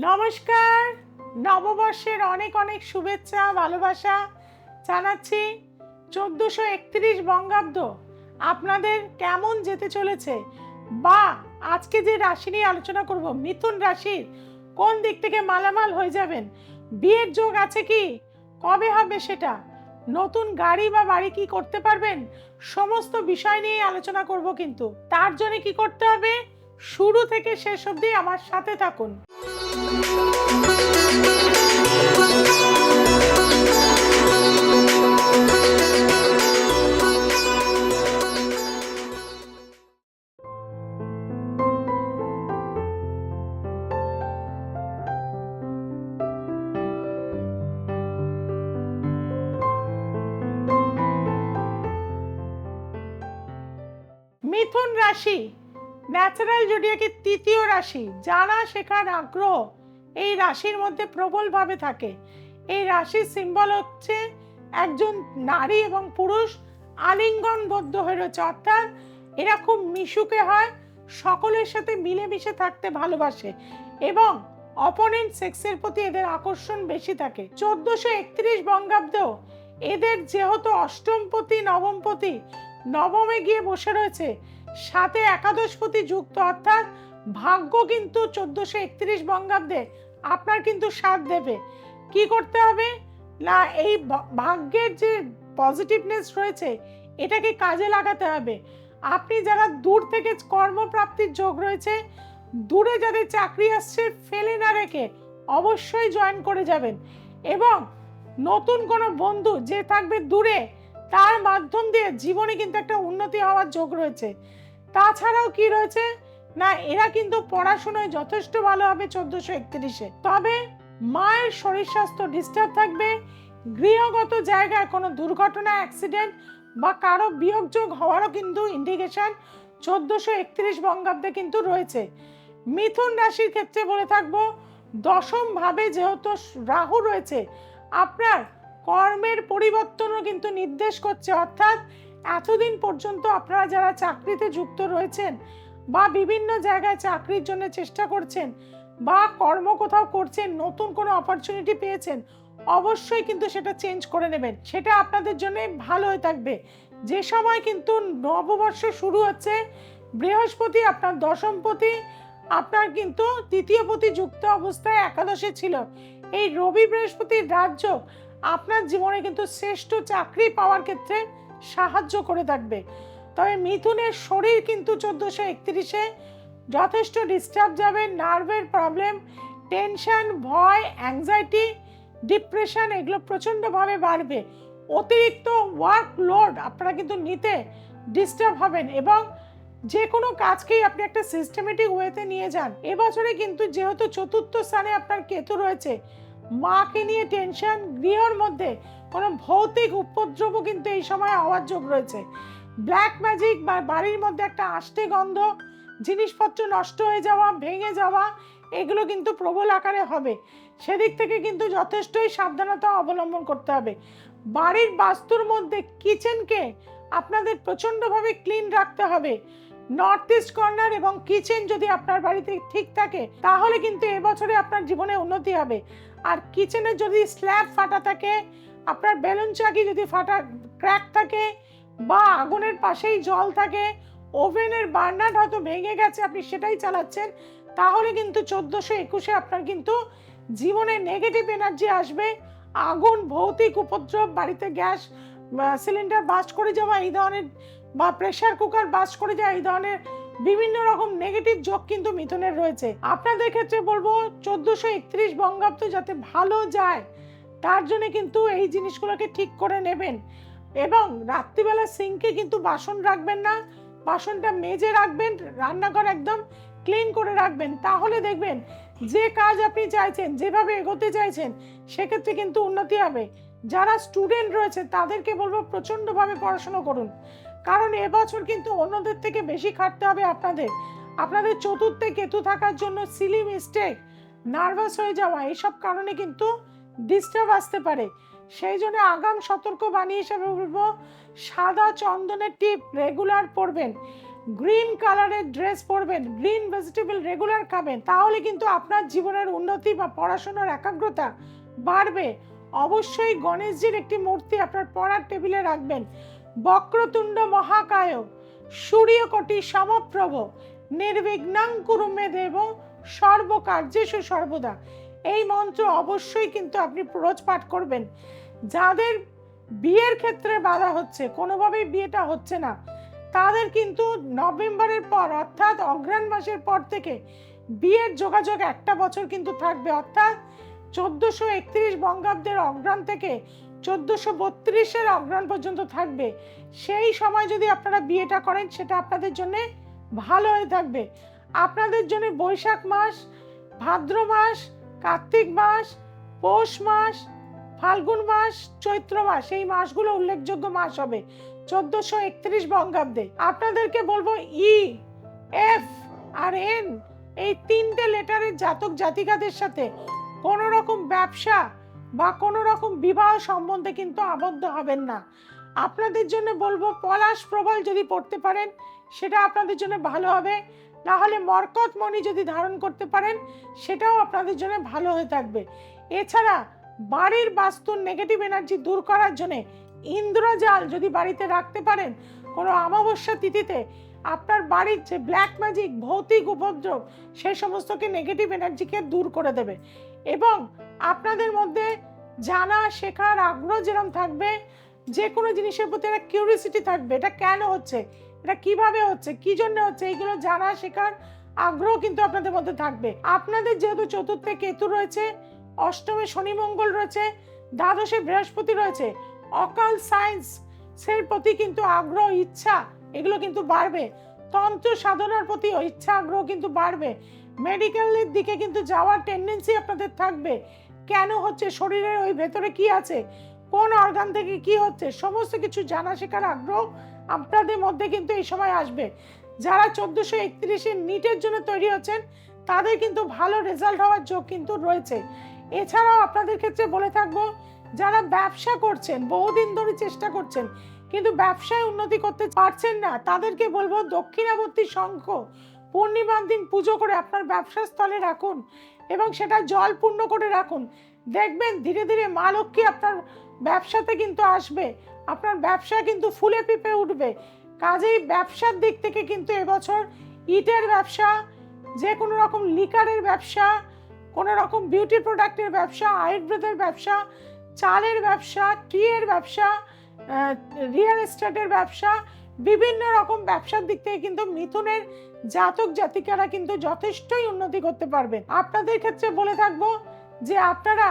নমস্কার। নববর্ষের অনেক অনেক শুভেচ্ছা, ভালোবাসা জানাচ্ছি চোদ্দোশো একত্রিশ বঙ্গাব্দ। আপনাদের কেমন যেতে চলেছে? বা আজকে যে রাশি নিয়ে আলোচনা করব, মিথুন রাশির কোন দিক থেকে মালামাল হয়ে যাবেন? বিয়ের যোগ আছে কি? কবে হবে সেটা? নতুন গাড়ি বা বাড়ি কি করতে পারবেন? সমস্ত বিষয় নিয়ে আলোচনা করব কিন্তু। তার জন্য কি করতে হবে? শুরু থেকে শেষ অবধি আমার সাথে থাকুন। মিথুন রাশি ন্যাচারাল জোডিয়াকের তৃতীয় রাশি জানা শেখার আগ্রহ, এই রাশির মধ্যে প্রবলভাবে থাকে। এই রাশির সিম্বল হচ্ছে একজন নারী এবং পুরুষ আলিঙ্গনবদ্ধ হয়ে রয়েছে, অর্থাৎ এরা খুব মিশুকে হয়, সকলের সাথে মিলেমিশে থাকতে ভালোবাসে এবং অপোনেন্ট সেক্সের প্রতি এদের আকর্ষণ বেশি থাকে। চোদ্দশো একত্রিশ বঙ্গাব্দ, এদের যেহেতু অষ্টমপতি নবমপতি নবমে গিয়ে বসে রয়েছে সাথে একাদশপতি যুক্ত, অর্থাৎ ভাগ্য কিন্তু চোদ্দশো একত্রিশ বঙ্গাব্দে আপনার কিন্তু সাথ দেবে। কি করতে হবে? না, এই ভাগ্যের যে পজিটিভনেস রয়েছে, এটাকে কাজে লাগাতে হবে। আপনি যারা দূর থেকে কর্মপ্রাপ্তির যোগ রয়েছে, দূরে যাদের চাকরি আসছে, ফেলে না রেখে অবশ্যই জয়েন করে যাবেন। এবং নতুন কোনো বন্ধু যে থাকবে দূরে, তার মাধ্যম দিয়ে জীবনে কিন্তু একটা উন্নতি হওয়ার যোগ রয়েছে। তাছাড়াও কি রয়েছে? না, এরা কিন্তু পড়াশোনায় যথেষ্ট ভালো হবে চোদ্দশো একত্রিশে। তবে মায়ের শরীর স্বাস্থ্য ডিস্টার্ব থাকবে। গৃহগত জায়গায় কোনো দুর্ঘটনা অ্যাক্সিডেন্ট বা কারও বিয়োগযোগ হওয়ারও কিন্তু ইন্ডিকেশন চোদ্দশো একত্রিশ বঙ্গাব্দে কিন্তু রয়েছে। মিথুন রাশির ক্ষেত্রে বলে থাকব দশম ভাবে যেহেতু রাহু রয়েছে, আপনার কর্মের পরিবর্তনও কিন্তু নির্দেশ করছে। অর্থাৎ এতদিন পর্যন্ত আপনারা যারা চাকরিতে যুক্ত রয়েছেন বা বিভিন্ন জায়গায় চাকরির জন্য চেষ্টা করছেন বা কর্ম কোথাও করছেন, নতুন কোনো অপরচুনিটি পেয়েছেন, অবশ্যই কিন্তু সেটা চেঞ্জ করে নেবেন। সেটা আপনাদের জন্য ভালো হয়ে থাকবে। যে সময় কিন্তু নববর্ষ শুরু হচ্ছে, বৃহস্পতি আপনার দশমপতি, আপনার কিন্তু তৃতীয়পতি যুক্ত অবস্থায় একাদশে ছিল। এই রবি বৃহস্পতির রাজ্য আপনার জীবনে কিন্তু শ্রেষ্ঠ চাকরি পাওয়ার ক্ষেত্রে সাহায্য করে থাকবে। তবে মিথুনের শরীর কিন্তু চোদ্দোশো একত্রিশে। যথেষ্ট ডিস্টার্ব যাবে নার্ভের প্রবলেম টেনশন ভয় অ্যাংজাইটি ডিপ্রেশন এগুলো প্রচণ্ডভাবে বাড়বে। অতিরিক্ত ওয়ার্ক লোড আপনারা কিন্তু নিতে ডিস্টার্ব হবেন এবং যে কোনো কাজকেই আপনি একটা সিস্টেমেটিক ওয়েতে নিয়ে যান। এবছরে কিন্তু যেহেতু চতুর্থ স্থানে আপনার কেতু রয়েছে মাকে নিয়ে টেনশন, গৃহর মধ্যে কোনো ভৌতিক উপদ্রব কিন্তু এই সময় হওয়ার যোগ রয়েছে। ব্ল্যাক ম্যাজিক বা বাড়ির মধ্যে একটা আষ্টে গন্ধ, জিনিসপত্র নষ্ট হয়ে যাওয়া, ভেঙে যাওয়া, এগুলো কিন্তু প্রবল আকারে হবে। সেদিক থেকে কিন্তু যথেষ্টই সাবধানতা অবলম্বন করতে হবে। বাড়ির বাস্তুর মধ্যে কিচেনকে আপনাদের প্রচণ্ডভাবে ক্লিন রাখতে হবে। নর্থ ইস্ট কর্নার এবং কিচেন যদি আপনার বাড়িতে ঠিক থাকে, তাহলে কিন্তু এবছরে আপনার জীবনে উন্নতি হবে। আর কিচেনে যদি স্ল্যাব ফাটা থাকে, আপনার বেলুন চাকি যদি ফাটা ক্র্যাক থাকে, বা আগুনের পাশেই জল থাকে ওভেনের বার্নার হয়তো ভেঙে গেছে, আপনি সেটাই চালাচ্ছেন, তাহলে কিন্তু চোদ্দোশো একুশে আপনার কিন্তু জীবনে নেগেটিভ এনার্জি আসবে। আগুন, ভৌতিক উপদ্রব, বাড়িতে গ্যাস সিলিন্ডার বাস্ট করে যাওয়া, এই ধরনের বা প্রেসার কুকার বাস করে যাওয়া এই ধরনের বিভিন্ন রকম নেগেটিভ যোগ কিন্তু মিথুনের রয়েছে। আপনাদের ক্ষেত্রে বলব, চোদ্দোশো একত্রিশ বঙ্গাব্দ যাতে ভালো যায়, তার জন্য কিন্তু এই জিনিসগুলোকে ঠিক করে নেবেন। এবং রাত্রিবেলা সিঙ্কে কিন্তু বাসন রাখবেন না, বাসনটা মেজে রাখবেন, রান্নাঘর একদম ক্লিন করে রাখবেন। তাহলে দেখবেন, যে কাজ আপনি চাইছেন, যেভাবে এগোতে চাইছেন, সেক্ষেত্রে কিন্তু উন্নতি হবে। যারা স্টুডেন্ট রয়েছে, তাদেরকে বলব, প্রচণ্ডভাবে পড়াশুনো করুন। কারণ এবছর কিন্তু অন্যদের থেকে বেশি খাটতে হবে আপনাদের। আপনাদের চতুর্থে কেতু থাকার জন্য সিলি মিস্টেক নার্ভাস হয়ে যাওয়া, এইসব কারণে কিন্তু ডিস্টার্ব আসতে পারে। সেই জন্য আগাম সতর্ক বাণী হিসেবে বলব, সাদা চন্দনের টিপ রেগুলার পরবেন গ্রিন কালারের ড্রেস পরবেন গ্রিন ভেজিটেবল রেগুলার খাবেন, তাহলে কিন্তু আপনার জীবনের উন্নতি বা পড়াশোনার একাগ্রতা বাড়বে। অবশ্যই গণেশজির একটি মূর্তি আপনার পড়ার টেবিলে রাখবেন। বক্রতুণ্ড মহাকায়, সূর্যকোটি সমপ্রভ, নির্বিঘ্নাং কুরুমে দেব, সর্বকার্যেষু সর্বদা। এই মন্ত্র অবশ্যই কিন্তু আপনি রোজ পাঠ করবেন। যাদের বিয়ের ক্ষেত্রে বাধা হচ্ছে, কোনোভাবেই বিয়েটা হচ্ছে না, তাদের কিন্তু নভেম্বরের পর অর্থাৎ অগ্রাণ মাসের পর থেকে বিয়ের যোগাযোগ একটা বছর কিন্তু থাকবে। অর্থাৎ চোদ্দোশো একত্রিশ বঙ্গাব্দের অগ্রাণ থেকে চোদ্দোশো বত্রিশের অগ্রাণ পর্যন্ত থাকবে। সেই সময় যদি আপনারা বিয়েটা করেন, সেটা আপনাদের জন্য ভালো হয়ে থাকবে। আপনাদের জন্য বৈশাখ মাস, ভাদ্র মাস, কার্তিক মাস, পৌষ মাস, ফাল্গুন মাস, চৈত্র মাস, এই মাসগুলো উল্লেখযোগ্য মাস হবে। চোদ্দশো একত্রিশ বঙ্গাব্দে। আপনাদেরকে বলব ই, এফ আর এন, এই তিনটে লেটারের জাতক জাতিকাদের সাথে কোনো রকম ব্যবসা বা কোনো রকম বিবাহ সম্বন্ধে কিন্তু আবদ্ধ হবেন না। আপনাদের জন্য বলব, পলাশ প্রবল যদি পড়তে পারেন, সেটা আপনাদের জন্য ভালো হবে। না হলে মরকত মণি যদি ধারণ করতে পারেন, সেটাও আপনাদের জন্য ভালো হয়ে থাকবে। এছাড়া বাড়ির বাস্তুর নেগেটিভ এনার্জি দূর করার জন্য ইন্দ্রজাল যদি বাড়িতে রাখতে পারেন, কোনো অমাবস্যা তিথিতে আপনার বাড়ির যে ব্ল্যাক ম্যাজিক ভৌতিক উপদ্রব সেই সমস্তকে নেগেটিভ এনার্জিকে দূর করে দেবে। এবং আপনাদের মধ্যে জানা, শেখার আগ্রহ যেরকম থাকবে যে কোনো জিনিসের প্রতি একটা কিউরিয়াসিটি থাকবে, এটা কেন হচ্ছে, এটা কীভাবে হচ্ছে, কি জন্য হচ্ছে এইগুলো জানা, শেখার আগ্রহ কিন্তু আপনাদের মধ্যে থাকবে। আপনাদের যেহেতু চতুর্থে কেতু রয়েছে, অষ্টমে শনি মঙ্গল রয়েছে, দ্বাদশে বৃহস্পতি রয়েছে, অকাল সায়েন্স সেই প্রতি কিন্তু আগ্রহ, ইচ্ছা, এগুলো কিন্তু বাড়বে। তন্ত্র সাধনার প্রতি ইচ্ছা, আগ্রহ কিন্তু বাড়বে। মেডিকেলের দিকে কিন্তু যাওয়ার টেন্ডেন্সি আপনাদের থাকবে। কেন হচ্ছে? শরীরের ওই ভেতরে কি আছে? কোন অর্গান থেকে কি হচ্ছে? সমস্ত কিছু জানা শেখার আগ্রহ আপনাদের মধ্যে কিন্তু এই সময় আসবে। যারা চোদ্দোশো একত্রিশে নিটের জন্য তৈরি হচ্ছেন, তাদের কিন্তু ভালো রেজাল্ট হওয়ার যোগ কিন্তু রয়েছে। এছাড়াও আপনাদের ক্ষেত্রে বলে থাকব, যারা ব্যবসা করছেন, বহুদিন ধরে চেষ্টা করছেন, কিন্তু ব্যবসায় উন্নতি করতে পারছেন না, তাদেরকে বলব দক্ষিণাবর্তী শঙ্খ পূর্ণিমার দিন পুজো করে আপনার ব্যবসা স্থলে রাখুন এবং সেটা জল পূর্ণ করে রাখুন। দেখবেন ধীরে ধীরে মা লক্ষ্মী আপনার ব্যবসাতে কিন্তু আসবে। আপনার ব্যবসা কিন্তু ফুলে পিপে উঠবে। কাজেই ব্যবসার দিক থেকে কিন্তু এবছর ইটের ব্যবসা, যে কোনো রকম লিকারের ব্যবসা, কোনো রকম বিউটি প্রোডাক্টের ব্যবসা, আয়ুর্বেদের ব্যবসা, চালের ব্যবসা টিয়ের ব্যবসা রিয়েল এস্টেটের ব্যবসা বিভিন্ন রকম ব্যবসার দিক থেকে কিন্তু মিথুনের জাতক জাতিকারা কিন্তু যথেষ্টই উন্নতি করতে পারবেন আপনাদের ক্ষেত্রে বলে থাকব যে আপনারা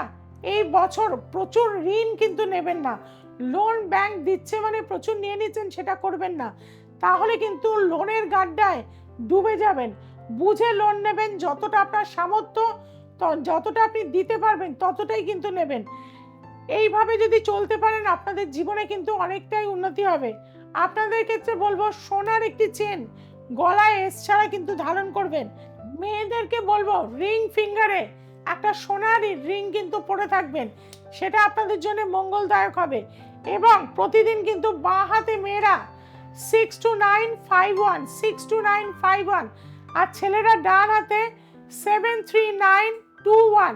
এই বছর প্রচুর ঋণ কিন্তু নেবেন না। লোন ব্যাংক দিচ্ছে মানে প্রচুর নিয়ে নিচ্ছেন সেটা করবেন না। তাহলে কিন্তু লোনের গাড্ডায় ডুবে যাবেন। বুঝে লোন নেবেন, যতটা আপনার সামর্থ্য যতটা আপনি দিতে পারবেন, ততটাই কিন্তু নেবেন। এইভাবে যদি চলতে পারেন, আপনাদের জীবনে কিন্তু অনেকটাই উন্নতি হবে। আপনাদের ক্ষেত্রে বলব, সোনার একটি চেন। গলায় এস ছাড়া কিন্তু ধারণ করবেন। মেয়েদেরকে বলব রিং ফিঙ্গারে একটা সোনার রিং কিন্তু পরে থাকবেন। সেটা আপনাদের জন্য মঙ্গলদায়ক হবে। এবং প্রতিদিন কিন্তু বাঁ হাতে মেয়েরা six two nine five one six two nine five one আর ছেলেরা ডান হাতে seven three nine two one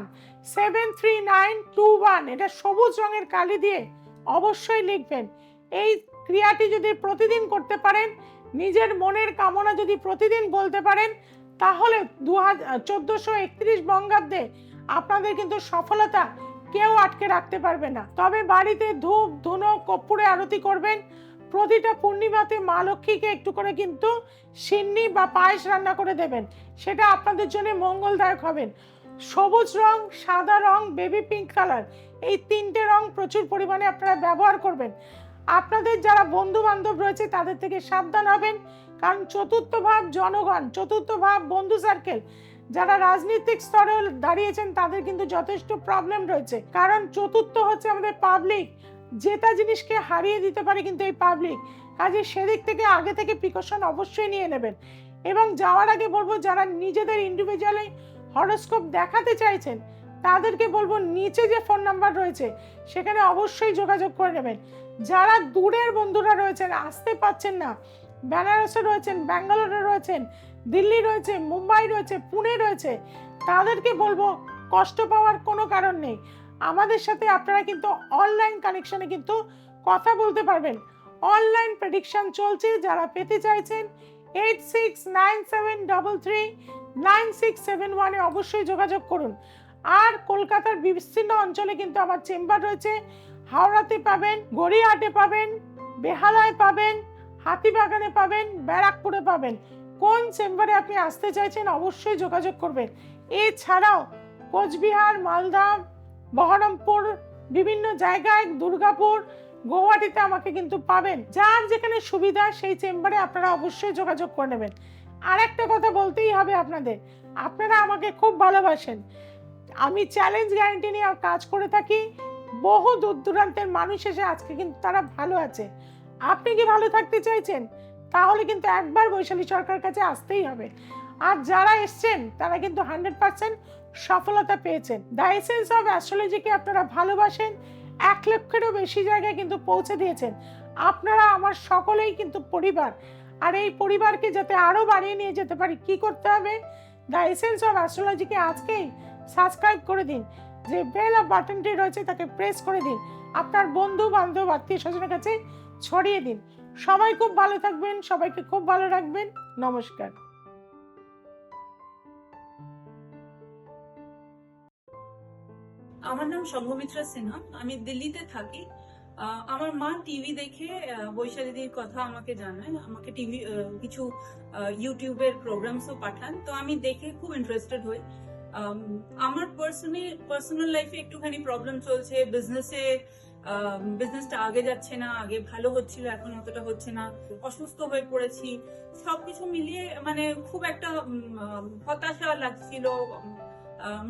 seven three nine two one এটা সবুজ রঙের কালি দিয়ে অবশ্যই লিখবেন। এই ক্রিয়াটি যদি প্রতিদিন করতে পারেন, নিজের মনের কামনা যদি প্রতিদিন বলতে পারেন, তাহলে দু হাজার চোদ্দোশো একত্রিশ বঙ্গাব্দে আপনাদের কিন্তু সফলতা কেউ আটকে রাখতে পারবে না। তবে বাড়িতে ধূপ, ধুনো, কর্পূরে আরতি করবেন। প্রতিটা পূর্ণিমাতে মা লক্ষ্মীকে একটু করে কিন্তু সিন্নি বা পায়েস রান্না করে দেবেন। সেটা আপনাদের জন্য মঙ্গলদায়ক হবেন সবুজ রং, সাদা রং বেবি পিঙ্ক কালার এই তিনটে রং প্রচুর পরিমাণে আপনারা ব্যবহার করবেন। আপনাদের যারা বন্ধু বান্ধব রয়েছে, তাদের থেকে সাবধান হবেন। কারণ চতুর্থ ভাব জনগণ, চতুর্থ ভাব বন্ধু সার্কেল যারা রাজনৈতিক স্তরে দাঁড়িয়েছেন, তাদের কিন্তু যথেষ্ট প্রবলেম রয়েছে। কারণ চতুর্থ হচ্ছে আমাদের পাবলিক জেতা জিনিসকে হারিয়ে দিতে পারে কিন্তু এই পাবলিক কাজে সেদিক থেকে আগে থেকে প্রিকশন অবশ্যই নিয়ে নেবেন। এবং যাওয়ার আগে বলব, যারা নিজেদের ইন্ডিভিজুয়ালি হরোস্কোপ দেখাতে চাইছেন তাদেরকে বলব, নিচে যে ফোন নাম্বার রয়েছে, সেখানে অবশ্যই যোগাযোগ করে নেবেন। যারা দূরের বন্ধুরা রয়েছেন, আসতে পারছেন না, বেনারসে রয়েছেন, ব্যাঙ্গালোরে রয়েছেন, দিল্লি রয়েছে, মুম্বাই রয়েছে, পুনে রয়েছে, তাদেরকে বলব, কষ্ট পাওয়ার কোনো কারণ নেই। আমাদের সাথে আপনারা কিন্তু অনলাইন কানেকশনে কিন্তু কথা বলতে পারবেন। অনলাইন প্রেডিকশন চলছে, যারা পেতে চাইছেন eight six nine seven double three nine six seven ওয়ানে অবশ্যই যোগাযোগ করুন। আর কলকাতার বিস্তীর্ণ অঞ্চলে কিন্তু আমার চেম্বার রয়েছে। হাওড়াতে পাবেন, গড়িয়াহাটে পাবেন, বেহালায় পাবেন, হাতিবাগানে পাবেন, ব্যারাকপুরে পাবেন। কোন চেম্বারে আপনি আসতে চাইছেন অবশ্যই যোগাযোগ করবেন। এছাড়াও কোচবিহার, মালদা, বহরমপুর, বিভিন্ন জায়গায় দুর্গাপুর, গৌহাটিতে আমাকে কিন্তু পাবেন। যার যেখানে সুবিধা সেই চেম্বারে আপনারা অবশ্যই যোগাযোগ করে নেবেন। আর একটা কথা বলতেই হবে আপনাদের। আপনারা আমাকে খুব ভালোবাসেন। আমি চ্যালেঞ্জ গ্যারান্টি নিয়ে কাজ করে থাকি। বহু দূর দূরান্তের মানুষ এসে আজকে কিন্তু তারা ভালো আছে। আপনি কি ভালো থাকতে চাইছেন? তাহলে কিন্তু একবার বৈশালী সরকার কাছে আসতেই হবে। আর যারা এসছেন, তারা কিন্তু হান্ড্রেড পার্সেন্ট সফলতা পেয়েছেন। দ্য এসেন্স অফ অ্যাস্ট্রোলজিকে আপনারা ভালোবাসেন, এক লক্ষেরও বেশি জায়গায় কিন্তু পৌঁছে দিয়েছেন। আপনারা আমার সকলেই কিন্তু পরিবার। আর এই পরিবারকে যাতে আরও বাড়িয়ে নিয়ে যেতে পারি, কি করতে হবে? দ্য এসেন্স অফ অ্যাস্ট্রোলজিকে আজকেই সাবস্ক্রাইব করে দিন। যে বেল অফ বাটনটি রয়েছে তাকে প্রেস করে দিন। আপনার বন্ধু বান্ধব আত্মীয় স্বজনের কাছে ছড়িয়ে দিন। সবাই খুব ভালো থাকবেন, সবাইকে খুব ভালো রাখবেন। নমস্কার। আমার নাম সম্ভমিত্রা সিনহা। আমি দিল্লিতে থাকি। আমার মা টিভি দেখে বৈশালীদির কথা আমাকে জানায়। আমাকে টিভি কিছু ইউটিউবের প্রোগ্রামসও পাঠান। তো আমি দেখে খুব ইন্টারেস্টেড হই। আমার পার্সোনালি পার্সোনাল লাইফে একটুখানি প্রবলেম চলছে। বিজনেসে বিজনেসটা আগে যাচ্ছে না আগে ভালো হচ্ছিল এখন অতটা হচ্ছে না। অসুস্থ হয়ে পড়েছি। সবকিছু মিলিয়ে মানে খুব একটা হতাশা লাগছিল।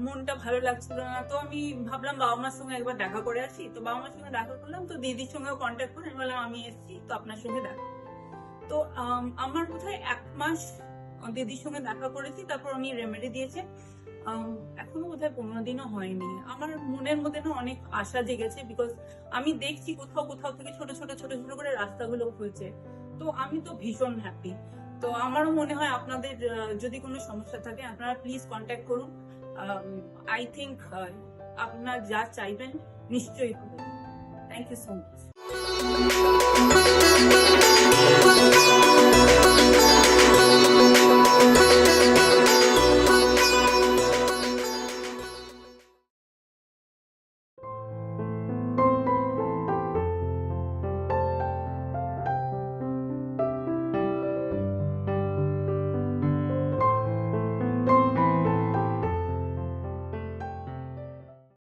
মনটা ভালো লাগছিল না। তো আমি ভাবলাম বাবা মার সঙ্গে একবার দেখা করে আসি। তো বাবা মার সঙ্গে দেখা করলাম। তো দিদির সঙ্গেও কন্ট্যাক্ট করে আমি বললাম আমি এসেছি তো আপনার সঙ্গে দেখা তো আম, আমার বোধহয় এক মাস দিদির সঙ্গে দেখা করেছি। তারপর উনি রেমেডি দিয়েছে। আম, এখনও বোধহয় পনেরো দিনও হয়নি। আমার মনের মধ্যে না অনেক আশা জেগেছে বিকজ আমি দেখছি কোথাও কোথাও থেকে ছোট ছোট ছোট ছোট করে রাস্তাগুলো খুলছে। তো আমি তো ভীষণ হ্যাপি তো আমারও মনে হয় আপনাদের যদি কোনো সমস্যা থাকে, আপনারা প্লিজ কন্ট্যাক্ট করুন। আই থিঙ্ক আপনার যা চাইবেন নিশ্চয়ই হবে। Thank you so much